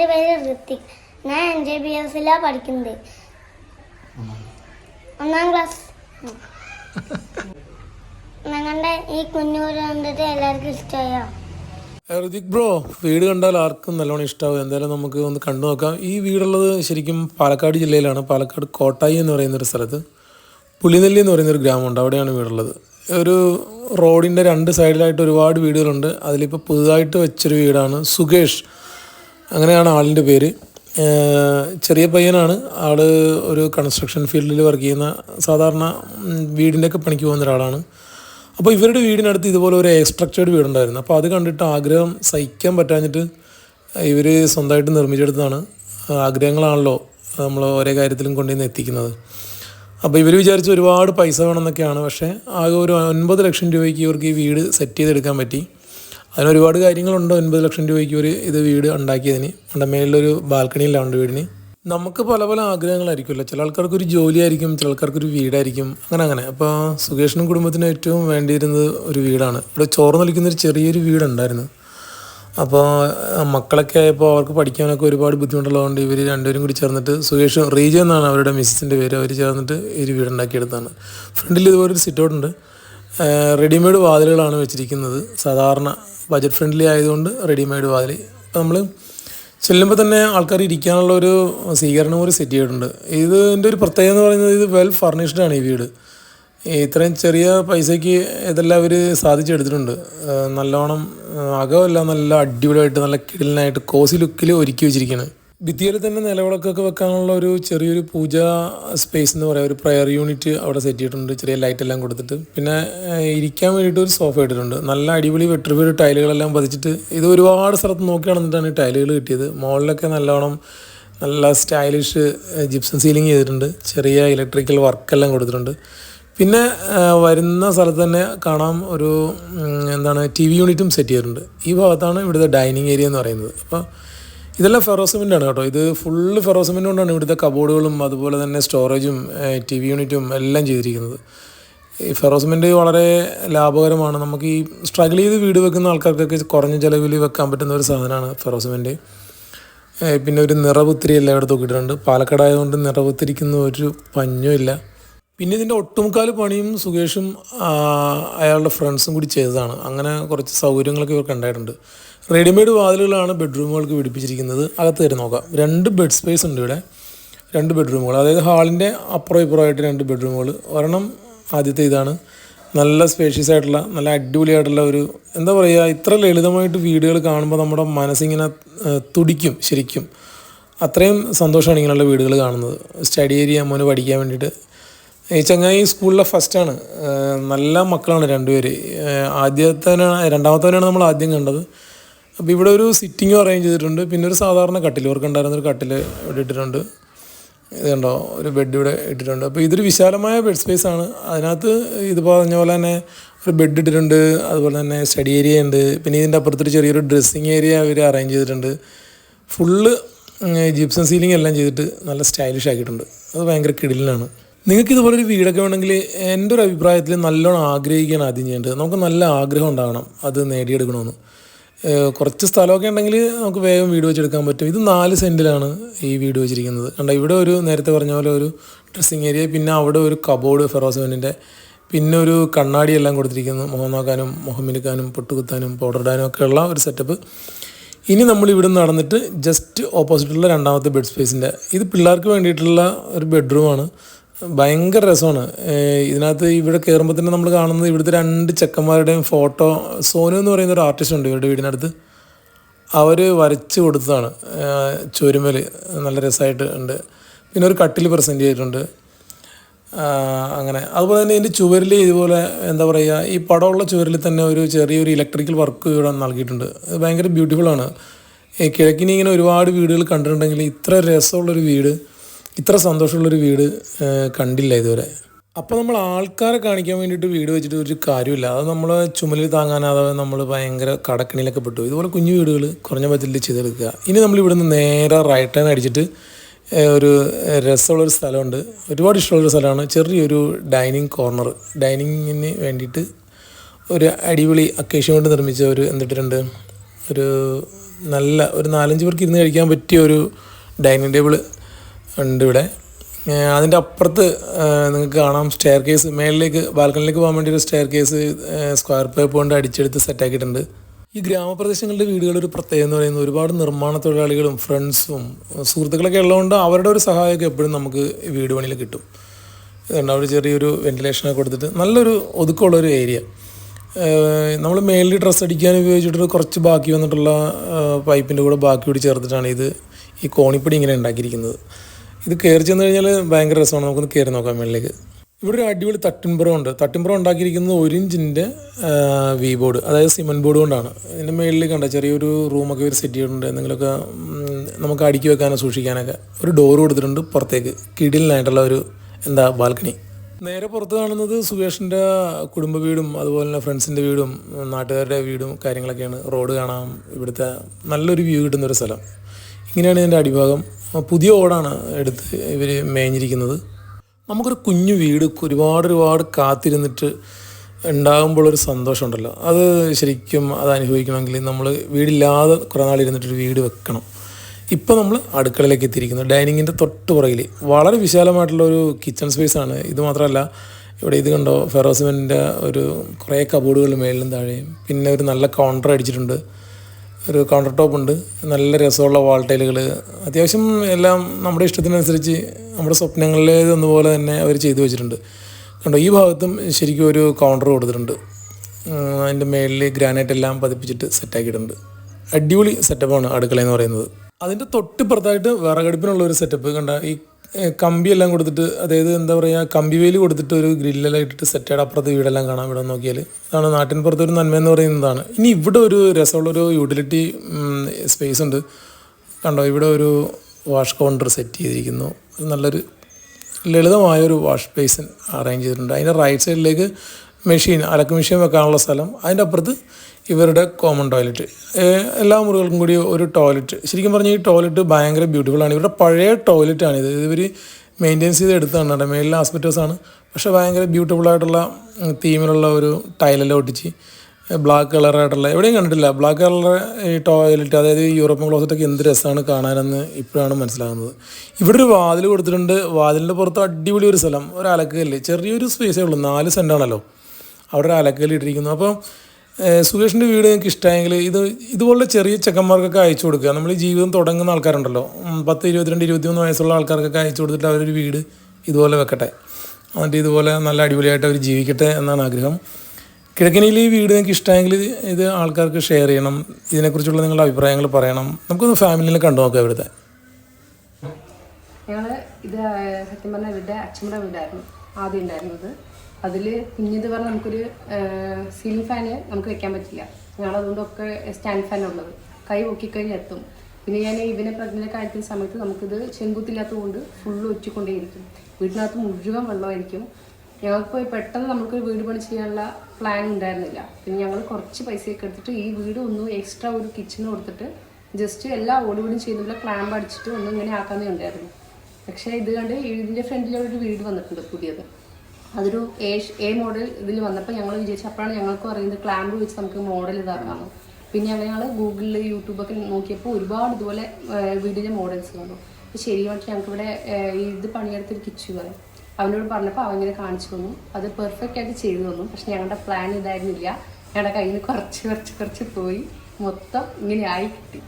എന്റെ പേര് ഋത്തിക് ഞാൻ എൻ ജെ ബി എസിലാണ് പഠിക്കുന്നത്. ഒന്നാം ക്ലാസ്. ഞങ്ങളുടെ ഈ കുഞ്ഞൂര് കണ്ടിട്ട് എല്ലാവർക്കും ഇഷ്ടമായോ? ഋതിക് ബ്രോ വീട് കണ്ടാൽ ആർക്കും നല്ലോണം ഇഷ്ടമാവും എന്തായാലും നമുക്ക് ഒന്ന് കണ്ടു നോക്കാം. ഈ വീടുള്ളത് ശരിക്കും പാലക്കാട് ജില്ലയിലാണ്. പാലക്കാട് കോട്ടായി എന്ന് പറയുന്ന ഒരു സ്ഥലത്ത്. പുലിനെല്ലി എന്ന് പറയുന്നൊരു ഗ്രാമമുണ്ട്. അവിടെയാണ് വീടുള്ളത്. ഒരു റോഡിന്റെ രണ്ട് സൈഡിലായിട്ട് ഒരുപാട് വീടുകളുണ്ട്. അതിലിപ്പോൾ പുതുതായിട്ട് വെച്ചൊരു വീടാണ് സുകേഷ് അങ്ങനെയാണ് ആളിന്റെ പേര്. ചെറിയ പയ്യനാണ്. ആൾ ഒരു കൺസ്ട്രക്ഷൻ ഫീൽഡിൽ വർക്ക് ചെയ്യുന്ന സാധാരണ വീടിന്റെയൊക്കെ പണിക്ക് പോകുന്ന ഒരാളാണ്. അപ്പോൾ ഇവരുടെ വീടിനടുത്ത് ഇതുപോലെ ഒരു എക്സ്ട്രക്ചേർഡ് വീടുണ്ടായിരുന്നു. അപ്പോൾ അത് കണ്ടിട്ട് ആഗ്രഹം സഹിക്കാൻ പറ്റാഞ്ഞിട്ട് ഇവർ സ്വന്തമായിട്ട് നിർമ്മിച്ചെടുത്തതാണ്. ആഗ്രഹങ്ങളാണല്ലോ നമ്മൾ ഓരോ കാര്യത്തിലും കൊണ്ടുവന്ന് എത്തിക്കുന്നത്. അപ്പോൾ ഇവർ വിചാരിച്ച് ഒരുപാട് പൈസ വേണമെന്നൊക്കെയാണ്. പക്ഷേ ആകെ ഒരു ഒൻപത് ലക്ഷം രൂപയ്ക്ക് ഇവർക്ക് ഈ വീട് സെറ്റ് ചെയ്തെടുക്കാൻ പറ്റി. അതിന് ഒരുപാട് കാര്യങ്ങളുണ്ട്. ഒൻപത് ലക്ഷം രൂപയ്ക്ക് ഒരു ഇത് വീട് ഉണ്ടാക്കിയതിന്. നമ്മുടെ മേളിലൊരു ബാൽക്കണിയിലാണ് ഉണ്ട് വീടിന്. നമുക്ക് പല പല ആഗ്രഹങ്ങളായിരിക്കുമല്ലോ. ചില ആൾക്കാർക്ക് ഒരു ജോലിയായിരിക്കും ചില ആൾക്കാർക്ക് ഒരു വീടായിരിക്കും. അങ്ങനെ അങ്ങനെ. അപ്പോൾ സുകേഷിനും കുടുംബത്തിനും ഏറ്റവും വേണ്ടിയിരുന്നത് ഒരു വീടാണ്. ഇവിടെ ചോർന്ന് നിൽക്കുന്ന ഒരു ചെറിയൊരു വീടുണ്ടായിരുന്നു. അപ്പോൾ മക്കളൊക്കെ ആയപ്പോൾ അവർക്ക് പഠിക്കാനൊക്കെ ഒരുപാട് ബുദ്ധിമുട്ടുള്ളതുകൊണ്ട് ഇവർ രണ്ടുപേരും കൂടി ചേർന്നിട്ട് സുകേഷ് റീജ എന്നാണ് അവരുടെ മിസ്സിന്റെ പേര്. അവർ ചേർന്നിട്ട് ഈ വീടുണ്ടാക്കിയെടുത്താണ് ഫ്രണ്ടിൽ ഇതുപോലെ ഒരു സിറ്റ് ഔട്ട് ഉണ്ട് റെഡിമെയ്ഡ് വാതിലുകളാണ് വെച്ചിരിക്കുന്നത്. സാധാരണ ബജറ്റ് ഫ്രണ്ട്ലി ആയതുകൊണ്ട് റെഡിമെയ്ഡ് വാതിൽ നമ്മൾ ചെല്ലുമ്പോൾ തന്നെ ആൾക്കാർ ഇരിക്കാനുള്ള ഒരു സ്വീകരണം കൂടി സെറ്റ് ചെയ്തിട്ടുണ്ട്. ഇതിന്റെ ഒരു പ്രത്യേകത എന്ന് പറയുന്നത് ഇത് വെൽ ഫർണിഷ്ഡ് ആണ് ഈ വീട്. ഇത്രയും ചെറിയ പൈസയ്ക്ക് ഇതെല്ലാം അവർ സാധിച്ചെടുത്തിട്ടുണ്ട് നല്ലോണം അകമെല്ലാം നല്ല അടിപൊളിയായിട്ട് നല്ല കിടലിനായിട്ട് കോസി ലുക്കിൽ ഒരുക്കി വെച്ചിരിക്കുകയാണ് ഭിത്തിയിൽ തന്നെ നിലവിളക്കൊക്കെ വെക്കാനുള്ള ഒരു ചെറിയൊരു പൂജ സ്പേസ് എന്ന് പറയാം. ഒരു പ്രയർ യൂണിറ്റ് അവിടെ സെറ്റ് ചെയ്തിട്ടുണ്ട്. ചെറിയ ലൈറ്റ് എല്ലാം കൊടുത്തിട്ട്. പിന്നെ ഇരിക്കാൻ വേണ്ടിയിട്ട് ഒരു സോഫ ഇട്ടിട്ടുണ്ട്. നല്ല അടിപൊളി വെട്ടിപ്പൊരു ടൈലുകളെല്ലാം പതിച്ചിട്ട് ഇത് ഒരുപാട് സ്ഥലത്ത് നോക്കി നടന്നിട്ടാണ് ഈ ടൈലുകൾ കിട്ടിയത്. മുകളിലൊക്കെ നല്ലോണം നല്ല സ്റ്റൈലിഷ് ജിപ്സം സീലിംഗ് ചെയ്തിട്ടുണ്ട്. ചെറിയ ഇലക്ട്രിക്കൽ വർക്കെല്ലാം കൊടുത്തിട്ടുണ്ട്. പിന്നെ വരുന്ന സ്ഥലത്ത് തന്നെ കാണാം ഒരു എന്താണ് ടി വി യൂണിറ്റും സെറ്റ് ചെയ്തിട്ടുണ്ട്. ഈ ഭാഗത്താണ് ഇവിടുത്തെ ഡൈനിങ് ഏരിയ എന്ന് പറയുന്നത്. അപ്പോൾ ഇതെല്ലാം ഫെറോസിമെന്റ് ആണ് കേട്ടോ. ഇത് ഫുള്ള് ഫെറോസിമെന്റ് കൊണ്ടാണ് ഇവിടുത്തെ കബോർഡുകളും അതുപോലെ തന്നെ സ്റ്റോറേജും ടി വി യൂണിറ്റും എല്ലാം ചെയ്തിരിക്കുന്നത്. ഈ ഫെറോസിമെന്റ് വളരെ ലാഭകരമാണ്. നമുക്ക് ഈ സ്ട്രഗിൾ ചെയ്ത് വീട് വെക്കുന്ന ആൾക്കാർക്കൊക്കെ കുറഞ്ഞ ചിലവിൽ വെക്കാൻ പറ്റുന്ന ഒരു സാധനമാണ് ഫെറോസിമെന്റ്. പിന്നെ ഒരു നിറപുത്തിരി എല്ലായിടത്തും ഇട്ടിട്ടുണ്ട് പാലക്കാട് ആയതുകൊണ്ട് നിറപുത്തിരിക്കുന്ന ഒരു പഞ്ഞും ഇല്ല. പിന്നെ ഇതിന്റെ ഒട്ടുമുക്കാൽ പണിയും സുകേഷും അയാളുടെ ഫ്രണ്ട്സും കൂടി ചെയ്തതാണ്. അങ്ങനെ കുറച്ച് സൗകര്യങ്ങളൊക്കെ ഇവർക്ക് ഉണ്ടായിട്ടുണ്ട്. റെഡിമെയ്ഡ് വാതിലുകളാണ് ബെഡ്റൂമുകൾക്ക് പിടിപ്പിച്ചിരിക്കുന്നത്. അകത്ത് കയറി നോക്കാം. രണ്ട് ബെഡ് സ്പേസ് ഉണ്ട് ഇവിടെ. രണ്ട് ബെഡ്റൂമുകൾ. അതായത് ഹാളിന്റെ അപ്പുറം ഇപ്പുറമായിട്ട് രണ്ട് ബെഡ്റൂമുകൾ. ഒരെണ്ണം ആദ്യത്തെ ഇതാണ്. നല്ല സ്പേഷ്യസ് ആയിട്ടുള്ള നല്ല അടിപൊളിയായിട്ടുള്ള ഒരു എന്താ പറയുക ഇത്ര ലളിതമായിട്ട് വീടുകൾ കാണുമ്പോൾ നമ്മുടെ മനസ്സിങ്ങനെ തുടിക്കും ശരിക്കും. അത്രയും സന്തോഷമാണ് ഇങ്ങനെയുള്ള വീടുകൾ കാണുന്നത്. സ്റ്റഡി ഏരിയ മോന് പഠിക്കാൻ വേണ്ടിയിട്ട്. ഈ ചങ്ങായി സ്കൂളിലെ ഫസ്റ്റാണ് നല്ല മക്കളാണ് രണ്ടുപേര്. ആദ്യത്തേനാണ് രണ്ടാമത്തേനാണ് നമ്മൾ ആദ്യം കണ്ടത്. അപ്പോൾ ഇവിടെ ഒരു സിറ്റിങ്ങും അറേഞ്ച് ചെയ്തിട്ടുണ്ട്. പിന്നെ ഒരു സാധാരണ കട്ടിൽ ഇവർക്ക് ഉണ്ടായിരുന്ന ഒരു കട്ടിൽ ഇവിടെ ഇട്ടിട്ടുണ്ട്. ഇതുണ്ടോ ഒരു ബെഡ് ഇവിടെ ഇട്ടിട്ടുണ്ട്. അപ്പോൾ ഇതൊരു വിശാലമായ ബെഡ് സ്പേസ് ആണ്. അതിനകത്ത് ഇത് പറഞ്ഞ പോലെ തന്നെ ഒരു ബെഡ് ഇട്ടിട്ടുണ്ട്. അതുപോലെ തന്നെ സ്റ്റഡി ഏരിയ ഉണ്ട്. പിന്നെ ഇതിന്റെ അപ്പുറത്തൊരു ചെറിയൊരു ഡ്രസ്സിങ് ഏരിയ അവർ അറേഞ്ച് ചെയ്തിട്ടുണ്ട്. ഫുള്ള് ജിപ്സം സീലിംഗ് എല്ലാം ചെയ്തിട്ട് നല്ല സ്റ്റൈലിഷ് ആക്കിയിട്ടുണ്ട്. അത് ഭയങ്കര കിടിലാണ് നിങ്ങൾക്ക് ഇതുപോലെ ഒരു വീടൊക്കെ വേണമെങ്കിൽ എന്റെ ഒരു അഭിപ്രായത്തിൽ നല്ലോണം ആഗ്രഹിക്കാൻ ആദ്യം ചെയ്യേണ്ടത് നമുക്ക് നല്ല ആഗ്രഹം ഉണ്ടാകണം അത് നേടിയെടുക്കണമെന്ന്. കുറച്ച് സ്ഥലമൊക്കെ ഉണ്ടെങ്കിൽ നമുക്ക് വേഗം വീട് വെച്ചെടുക്കാൻ പറ്റും. ഇത് നാല് സെന്റിലാണ് ഈ വീട് വെച്ചിരിക്കുന്നത്. കണ്ട ഇവിടെ ഒരു നേരത്തെ പറഞ്ഞ പോലെ ഒരു ഡ്രസ്സിങ് ഏരിയ പിന്നെ അവിടെ ഒരു കബോർഡ് ഫെറോസമെന്റിന്റെ പിന്നെ ഒരു കണ്ണാടി എല്ലാം കൊടുത്തിരിക്കുന്നു. മുഖം നോക്കാനും മുഖം മിനുക്കാനും പൊട്ടുകുത്താനും പൗഡർ ഇടാനും ഒക്കെ ഉള്ള ഒരു സെറ്റപ്പ് ഇനി നമ്മൾ ഇവിടെ നിന്ന് നടന്നിട്ട് ജസ്റ്റ് ഓപ്പോസിറ്റുള്ള രണ്ടാമത്തെ ബെഡ് സ്പേസിന്റെ ഇത് പിള്ളേർക്ക് വേണ്ടിയിട്ടുള്ള ഒരു ബെഡ്റൂമാണ് ഭയങ്കര രസമാണ്. ഇതിനകത്ത് ഇവിടെ കയറുമ്പോൾ തന്നെ നമ്മൾ കാണുന്നത് ഇവിടുത്തെ രണ്ട് ചെക്കന്മാരുടെയും ഫോട്ടോ. സോനു എന്ന് പറയുന്ന ഒരു ആർട്ടിസ്റ്റ് ഉണ്ട് ഇവരുടെ വീടിനടുത്ത്. അവർ വരച്ച് കൊടുത്തതാണ്. ചുരുമൽ നല്ല രസമായിട്ട് ഉണ്ട്. പിന്നെ ഒരു കട്ടിൽ പ്രസന്റ് ചെയ്തിട്ടുണ്ട്. അങ്ങനെ. അതുപോലെ തന്നെ ഇതിന്റെ ചുവരിൽ ഇതുപോലെ എന്താ പറയുക ഈ പടമുള്ള ചുവരിൽ തന്നെ ഒരു ചെറിയൊരു ഇലക്ട്രിക്കൽ വർക്ക് ഇവിടെ നൽകിയിട്ടുണ്ട്. അത് ഭയങ്കര ആണ്. കിഴക്കിനി ഇങ്ങനെ ഒരുപാട് വീടുകൾ കണ്ടിട്ടുണ്ടെങ്കിൽ ഇത്ര രസമുള്ളൊരു വീട്. ഇത്ര സന്തോഷമുള്ളൊരു വീട് കണ്ടില്ല ഇതുവരെ. അപ്പോൾ നമ്മൾ ആൾക്കാരെ കാണിക്കാൻ വേണ്ടിയിട്ട് വീട് വെച്ചിട്ട് ഒരു കാര്യമില്ല. അത് നമ്മൾ ചുമലിൽ താങ്ങാനാതെ നമ്മൾ ഭയങ്കര കടക്കണിയിലൊക്കെ പെട്ടു. ഇതുപോലെ കുഞ്ഞു വീടുകൾ കുറഞ്ഞ ബജറ്റിൽ ചെയ്തെടുക്കുക. ഇനി നമ്മൾ ഇവിടുന്ന് നേരെ റൈറ്റ് ടേൺ അടിച്ചിട്ട് ഒരു രസമുള്ളൊരു സ്ഥലമുണ്ട്. ഒരുപാട് ഇഷ്ടമുള്ളൊരു സ്ഥലമാണ്. ചെറിയൊരു ഡൈനിങ് കോർണർ ഡൈനിങ്ങിന് വേണ്ടിയിട്ട് ഒരു അടിപൊളി അക്കേഷൻ കൊണ്ട് നിർമ്മിച്ച ഒരു എന്തിട്ടുണ്ട് ഒരു നല്ല ഒരു നാലഞ്ച് പേർക്ക് ഇരുന്ന് കഴിക്കാൻ പറ്റിയ ഒരു ഡൈനിങ് ടേബിൾ ഉണ്ട് ഇവിടെ. അതിന്റെ അപ്പുറത്ത് നിങ്ങൾക്ക് കാണാം സ്റ്റെയർ കേസ് മേളിലേക്ക് ബാൽക്കണിലേക്ക് പോകാൻ വേണ്ടി ഒരു സ്റ്റെയർ കേസ് സ്ക്വയർ പേപ്പ് കൊണ്ട് അടിച്ചെടുത്ത് സെറ്റാക്കിയിട്ടുണ്ട് ഈ ഗ്രാമപ്രദേശങ്ങളുടെ വീടുകൾ ഒരു പ്രത്യേകത എന്ന് പറയുന്നത് ഒരുപാട് നിർമ്മാണ തൊഴിലാളികളും ഫ്രണ്ട്സും സുഹൃത്തുക്കളൊക്കെ ഉള്ളതുകൊണ്ട് അവരുടെ ഒരു സഹായമൊക്കെ എപ്പോഴും നമുക്ക് വീട് പണിയിൽ കിട്ടും. ഇതുണ്ട് അവർ ചെറിയൊരു വെന്റിലേഷനൊക്കെ കൊടുത്തിട്ട് നല്ലൊരു ഒതുക്കമുള്ളൊരു ഏരിയ നമ്മൾ മേലിൽ ഡ്രസ്സ് അടിക്കാൻ ഉപയോഗിച്ചിട്ട് കുറച്ച് ബാക്കി വന്നിട്ടുള്ള പൈപ്പിന്റെ കൂടെ ബാക്കി കൂടി ചേർത്തിട്ടാണ് ഇത് ഈ കോണിപ്പടി ഇങ്ങനെ ഉണ്ടാക്കിയിരിക്കുന്നത്. ഇത് കയറി ചെന്ന് കഴിഞ്ഞാൽ ഭയങ്കര രസമാണ്. നമുക്കൊന്ന് കയറി നോക്കാം മേളിലേക്ക്. ഇവിടെ ഒരു അടിപൊളി തട്ടിൻപുറം ഉണ്ട്. തട്ടിൻപുറം ഉണ്ടാക്കിയിരിക്കുന്നത് ഒരു ഇഞ്ചിന്റെ വി ബോർഡ് അതായത് സിമന്റ് ബോർഡ് കൊണ്ടാണ്. ഇതിന്റെ മേളിൽ കണ്ട ചെറിയൊരു റൂമൊക്കെ ഒരു സെറ്റ് ചെയ്തിട്ടുണ്ട് എന്തെങ്കിലുമൊക്കെ നമുക്ക് അടുക്കി വെക്കാനോ സൂക്ഷിക്കാനൊക്കെ ഒരു ഡോർ കൊടുത്തിട്ടുണ്ട് പുറത്തേക്ക്. കിടിലിനായിട്ടുള്ള ഒരു എന്താ ബാൽക്കണി. നേരെ പുറത്ത് കാണുന്നത് സുകേഷിന്റെ കുടുംബ വീടും അതുപോലെ തന്നെ ഫ്രണ്ട്സിന്റെ വീടും നാട്ടുകാരുടെ വീടും കാര്യങ്ങളൊക്കെയാണ്. റോഡ് കാണാം ഇവിടുത്തെ നല്ലൊരു വ്യൂ കിട്ടുന്ന ഒരു സ്ഥലം. ഇങ്ങനെയാണ് ഇതിന്റെ അടിഭാഗം. പുതിയ ഓടാണ് എടുത്ത് ഇവർ മേഞ്ഞിരിക്കുന്നത്. നമുക്കൊരു കുഞ്ഞു വീട് ഒരുപാട് ഒരുപാട് കാത്തിരുന്നിട്ട് ഉണ്ടാകുമ്പോഴൊരു സന്തോഷമുണ്ടല്ലോ. അത് ശരിക്കും അത് അനുഭവിക്കണമെങ്കിൽ നമ്മൾ വീടില്ലാതെ കുറേ നാൾ ഇരുന്നിട്ടൊരു വീട് വെക്കണം. ഇപ്പോൾ നമ്മൾ അടുക്കളയിലേക്ക് എത്തിയിരിക്കുന്നു. ഡൈനിങ്ങിന്റെ തൊട്ട് പുറകിൽ വളരെ വിശാലമായിട്ടുള്ള ഒരു കിച്ചൺ സ്പേസാണ്. ഇത് മാത്രമല്ല ഇവിടെ ഇത് കണ്ടോ ഫെറോസിമെന്റെ ഒരു കുറേ കബോർഡുകൾ മേളിലും താഴെയും. പിന്നെ ഒരു നല്ല കൗണ്ടർ അടിച്ചിട്ടുണ്ട്. ഒരു കൗണ്ടർ ടോപ്പ് ഉണ്ട്. നല്ല രസമുള്ള വാൾ ടൈലുകൾ അത്യാവശ്യം എല്ലാം നമ്മുടെ ഇഷ്ടത്തിനനുസരിച്ച് നമ്മുടെ സ്വപ്നങ്ങളിലേതെന്നപോലെ തന്നെ അവർ ചെയ്തു വെച്ചിട്ടുണ്ട്. കണ്ടോ ഈ ഭാഗത്തും ശരിക്കും ഒരു കൗണ്ടർ കൊടുത്തിട്ടുണ്ട്. അതിന്റെ മേളിൽ ഗ്രാനൈറ്റ് എല്ലാം പതിപ്പിച്ചിട്ട് സെറ്റാക്കിയിട്ടുണ്ട് അടിപൊളി സെറ്റപ്പാണ് അടുക്കള എന്ന് പറയുന്നത്. അതിന്റെ തൊട്ടിപ്പുറത്തായിട്ട് വിറകടുപ്പിനുള്ള ഒരു സെറ്റപ്പ് കണ്ട ഈ കമ്പിയെല്ലാം കൊടുത്തിട്ട് അതായത് എന്താ പറയുക കമ്പി വേലി കൊടുത്തിട്ട് ഒരു ഗ്രില്ലെല്ലാം ഇട്ടിട്ട് സെറ്റായിട്ട് അപ്പുറത്ത് വീടെല്ലാം കാണാം ഇവിടെ നോക്കിയാൽ അതാണ് നാട്ടിൻ പുറത്ത് ഒരു നന്മ എന്ന് പറയുന്നതാണ്. ഇനി ഇവിടെ ഒരു രസമുള്ളൊരു യൂട്ടിലിറ്റി സ്പേസ് ഉണ്ട്. കണ്ടോ ഇവിടെ ഒരു വാഷ് കൗണ്ടർ സെറ്റ് ചെയ്തിരിക്കുന്നു. നല്ലൊരു ലളിതമായ ഒരു വാഷ് ബേസിൻ അറേഞ്ച് ചെയ്തിട്ടുണ്ട്. അതിന്റെ റൈറ്റ് സൈഡിലേക്ക് മെഷീൻ അലക്ക് മെഷീൻ വെക്കാനുള്ള സ്ഥലം. അതിന്റെ അപ്പുറത്ത് ഇവരുടെ കോമൺ ടോയ്ലറ്റ് എല്ലാ മുറികൾക്കും കൂടി ഒരു ടോയ്ലറ്റ് ശരിക്കും പറഞ്ഞാൽ ഈ ടോയ്ലറ്റ് ഭയങ്കര ബ്യൂട്ടിഫുൾ ആണ്. ഇവരുടെ പഴയ ടോയ്ലറ്റാണ് ഇത്. ഇവർ മെയിന്റെയിൻസ് ചെയ്ത് എടുത്താണ് കേട്ടോ. മേലിലെ ആസ്പെറ്റേഴ്സാണ് പക്ഷേ ഭയങ്കര ബ്യൂട്ടിഫുൾ ആയിട്ടുള്ള തീമിലുള്ള ഒരു ടൈലെല്ലാം ഒട്ടിച്ച് ബ്ലാക്ക് കളറായിട്ടുള്ള എവിടെയും കണ്ടിട്ടില്ല. ബ്ലാക്ക് കളർ ഈ ടോയ്ലറ്റ് അതായത് യൂറോപ്യൻ ക്ലോസറ്റൊക്കെ എന്ത് രസമാണ് കാണാനെന്ന് ഇപ്പോഴാണ് മനസ്സിലാകുന്നത്. ഇവിടെ ഒരു വാതിൽ കൊടുത്തിട്ടുണ്ട്. വാതിലിന്റെ പുറത്ത് അടിപൊളി ഒരു സ്ഥലം. ഒരു അലക്കുകല്ല് ചെറിയൊരു സ്പേസേ ഉള്ളൂ. നാല് സെന്റാണല്ലോ അവിടെ ഒരു അലക്കല്ലിട്ടിരിക്കുന്നു അപ്പോൾ ഏഹ്, സുകേഷിന്റെ വീട് നിങ്ങൾക്ക് ഇഷ്ടമായെങ്കിൽ ഇത് ഇതുപോലുള്ള ചെറിയ ചെക്കന്മാർക്കൊക്കെ അയച്ചു കൊടുക്കുക. നമ്മൾ ജീവിതം തുടങ്ങുന്ന ആൾക്കാരുണ്ടല്ലോ. പത്ത് ഇരുപത്തിരണ്ട് ഇരുപത്തിമൂന്ന് വയസ്സുള്ള ആൾക്കാർക്കൊക്കെ അയച്ചു കൊടുത്തിട്ട് അവരൊരു വീട് ഇതുപോലെ വെക്കട്ടെ. എന്നിട്ട് ഇതുപോലെ നല്ല അടിപൊളിയായിട്ട് അവർ ജീവിക്കട്ടെ എന്നാണ് ആഗ്രഹം. കിഴക്കനിയിൽ ഈ വീട് നിങ്ങൾക്ക് ഇഷ്ടമെങ്കിൽ ഇത് ആൾക്കാർക്ക് ഷെയർ ചെയ്യണം. ഇതിനെക്കുറിച്ചുള്ള നിങ്ങളുടെ അഭിപ്രായങ്ങൾ പറയണം. നമുക്കൊന്ന് ഫാമിലിയിൽ കണ്ടു നോക്കാം ഇവിടുത്തെ. ഞങ്ങൾ ഇത് സത്യം പറഞ്ഞാൽ ഇവരുടെ അച്ഛമ്മയുടെ വീടായിരുന്നു. ആദ്യം ഉണ്ടായിരുന്നത്. അതിൽ കുഞ്ഞിത് പറഞ്ഞാൽ നമുക്കൊരു സീലിംഗ് ഫാന് നമുക്ക് വെക്കാൻ പറ്റില്ല. ഞങ്ങളതുകൊണ്ടൊക്കെ സ്റ്റാൻഡ് ഫാൻ ഉള്ളത്. കൈ പൊക്കിക്കഴിഞ്ഞ് എത്തും. പിന്നെ ഞാൻ ഇവനെ പ്രഗ്നന്റ് കാര്യത്തിൽ സമയത്ത് നമുക്കിത് ചെങ്കുത്തില്ലാത്തത് കൊണ്ട് ഫുള്ള് ഒറ്റിക്കൊണ്ടേയിരിക്കും. വീട്ടിനകത്ത് മുഴുവൻ വെള്ളമായിരിക്കും. ഞങ്ങൾക്ക് പോയി പെട്ടെന്ന് നമുക്ക് വീട് പണി ചെയ്യാനുള്ള പ്ലാൻ ഉണ്ടായിരുന്നില്ല. പിന്നെ ഞങ്ങൾ കുറച്ച് പൈസയൊക്കെ എടുത്തിട്ട് ഈ വീട് ഒന്ന് എക്സ്ട്രാ ഒരു കിച്ചൺ കൊടുത്തിട്ട് ജസ്റ്റ് എല്ലാ ഓടുവീടും ചെയ്യുന്നതിലെ ക്ലാമ്പ് അടിച്ചിട്ട് ഒന്നും ഇങ്ങനെ ആക്കാന്നേ ഉണ്ടായിരുന്നു പക്ഷേ ഇത് കണ്ട് ഇതിന്റെ ഫ്രണ്ടിലൊരു വീട് വന്നിട്ടുണ്ട് പുതിയത്. അതൊരു എ എ മോഡൽ ഇതിൽ വന്നപ്പോൾ ഞങ്ങൾ വിചാരിച്ചു അപ്പോഴാണ് ഞങ്ങൾക്ക് അറിയുന്നത് ക്ലാമ്പ് വെച്ച് നമുക്ക് മോഡൽ ഇതാക്കാമെന്ന് പിന്നെ അങ്ങനെ ഞങ്ങൾ ഗൂഗിളിൽ യൂട്യൂബൊക്കെ നോക്കിയപ്പോൾ ഒരുപാട് ഇതുപോലെ വീടിന്റെ മോഡൽസ് കണ്ടു. അപ്പോൾ ശരിയായിട്ട് ഞങ്ങൾക്ക് ഇവിടെ ഏഹ്, ഇത് പണിയെടുത്തൊരു കിച്ചു അവനോട് പറഞ്ഞപ്പോൾ അവൻ ഇങ്ങനെ കാണിച്ചു തന്നു. അത് പെർഫെക്റ്റ് ആയിട്ട് ചെയ്തു തന്നു. പക്ഷെ ഞങ്ങളുടെ പ്ലാൻ ഇതായിരുന്നില്ല. ഞങ്ങളുടെ കയ്യിൽ നിന്ന് കുറച്ച് കുറച്ച് കുറച്ച് പോയി. മൊത്തം ഇങ്ങനെ കിട്ടി.